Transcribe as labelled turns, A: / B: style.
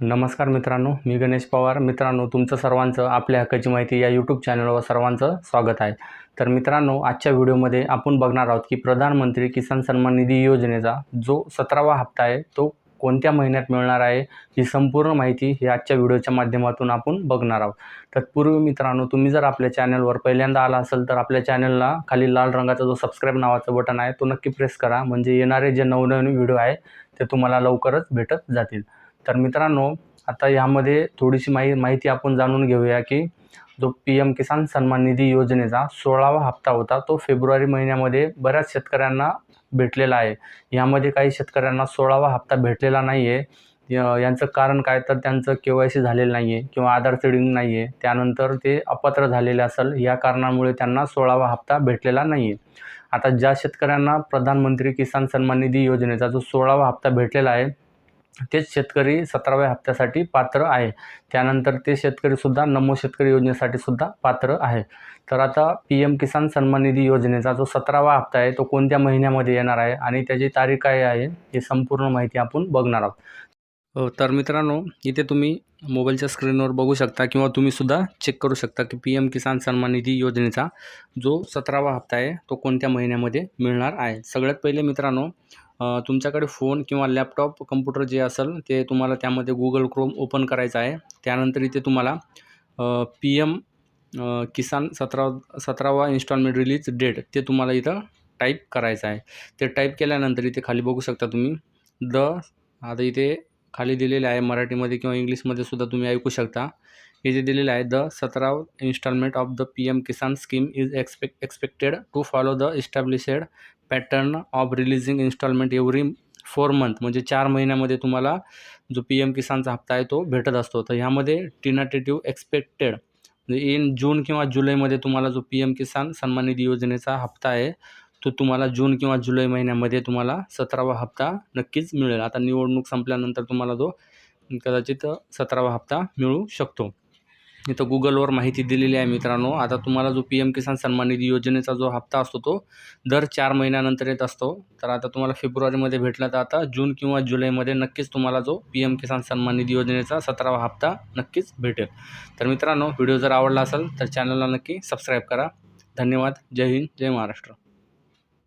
A: नमस्कार मित्रांनो मी गणेश पवार. मित्रांनो तुमचं सर्वांचं आपल्या हक्काची माहिती या यूट्यूब चॅनलवर सर्वांचं स्वागत आहे. तर मित्रांनो आजच्या व्हिडिओमध्ये आपण बघणार आहोत की प्रधानमंत्री किसान सन्मान निधी योजनेचा जो सतरावा हप्ता आहे तो कोणत्या महिन्यात मिळणार आहे ही संपूर्ण माहिती ही आजच्या व्हिडिओच्या माध्यमातून आपण बघणार आहोत. तत्पूर्वी मित्रांनो तुम्ही जर आपल्या चॅनलवर पहिल्यांदा आला असेल तर आपल्या चॅनलला खाली लाल रंगाचा जो सबस्क्राईब नावाचं बटन आहे तो नक्की प्रेस करा. म्हणजे येणारे जे नवनवीन व्हिडिओ आहे ते तुम्हाला लवकरच भेटत जातील. तर मित्रांनो आता यामध्ये थोडीशी माहि माहिती आपण जाणून घेऊया की जो पी एम किसान सन्मान निधी योजनेचा सोळावा हप्ता होता तो फेब्रुवारी महिन्यामध्ये बऱ्याच शेतकऱ्यांना भेटलेला आहे. यामध्ये काही शेतकऱ्यांना सोळावा हप्ता भेटलेला नाही आहे यांचं कारण काय? तर त्यांचं के वाय सी झालेलं नाही आहे किंवा आधार सीडिंग नाही आहे त्यानंतर ते अपात्र झालेले असेल या कारणामुळे त्यांना सोळावा हप्ता भेटलेला नाही आहे आता ज्या शेतकऱ्यांना प्रधानमंत्री किसान सन्मान निधी योजनेचा जो सोळावा हप्ता भेटलेला आहे तेच शेतकरी सतराव्या हप्त्यासाठी पात्र आहे. त्यानंतर ते शेतकरीसुद्धा नमो शेतकरी योजनेसाठी सुद्धा पात्र आहे. तर आता पी एम किसान सन्मान निधी योजनेचा जो सतरावा हप्ता आहे तो कोणत्या महिन्यामध्ये येणार आहे आणि त्याची तारीख काय आहे ही संपूर्ण माहिती आपण बघणार आहोत. तर मित्रांनो इथे तुम्ही मोबाईलच्या स्क्रीनवर बघू शकता किंवा तुम्हीसुद्धा चेक करू शकता की पी एम किसान सन्मान निधी योजनेचा जो सतरावा हप्ता आहे तो कोणत्या महिन्यामध्ये मिळणार आहे? सगळ्यात पहिले मित्रांनो तुमच्याकडे फोन किंवा लॅपटॉप कम्प्युटर जे असेल ते तुम्हाला त्यामध्ये गुगल क्रोम ओपन करायचं आहे. त्यानंतर इथे तुम्हाला पी एम किसान सतरा सतरावा इन्स्टॉलमेंट रिलीज डेट ते तुम्हाला इथं टाईप करायचं आहे. ते टाईप केल्यानंतर इथे खाली बघू शकता तुम्ही द आता इथे खाली दिलेले आहे मराठीमध्ये किंवा इंग्लिशमध्ये सुद्धा तुम्ही ऐकू शकता. हे जे दिलेलं आहे the सतराव instalment of the P M Kisan scheme is expect expected to follow the established pattern of releasing instalment every four month म्हणजे चार महिन्यामध्ये तुम्हाला जो पी एम किसानचा हप्ता आहे तो भेटत असतो. तर ह्यामध्ये टिनाटेटिव्ह एक्सपेक्टेड म्हणजे इन जून किंवा जुलैमध्ये तुम्हाला जो पी एम किसान सन्मान निधी योजनेचा हप्ता आहे तो तुम्हाला जून किंवा जुलै महिन्यामध्ये तुम्हाला सतरावा हप्ता नक्कीच मिळेल. आता निवडणूक संपल्यानंतर तुम्हाला तो कदाचित सतरावा हप्ता मिळू शकतो. इथं गुगलवर माहिती दिलेली आहे मित्रांनो. आता तुम्हाला जो पी एम किसान सन्मान निधी योजनेचा जो हप्ता असतो तो दर चार महिन्यानंतर येत असतो. तर आता तुम्हाला फेब्रुवारीमध्ये भेटला तर आता जून किंवा जुलैमध्ये नक्कीच तुम्हाला जो पी एम किसान सन्मान निधी योजनेचा सतरावा हप्ता नक्कीच भेटेल. तर मित्रांनो व्हिडिओ जर आवडला असेल तर चॅनलला नक्की सबस्क्राईब करा. धन्यवाद. जय हिंद. जय महाराष्ट्र.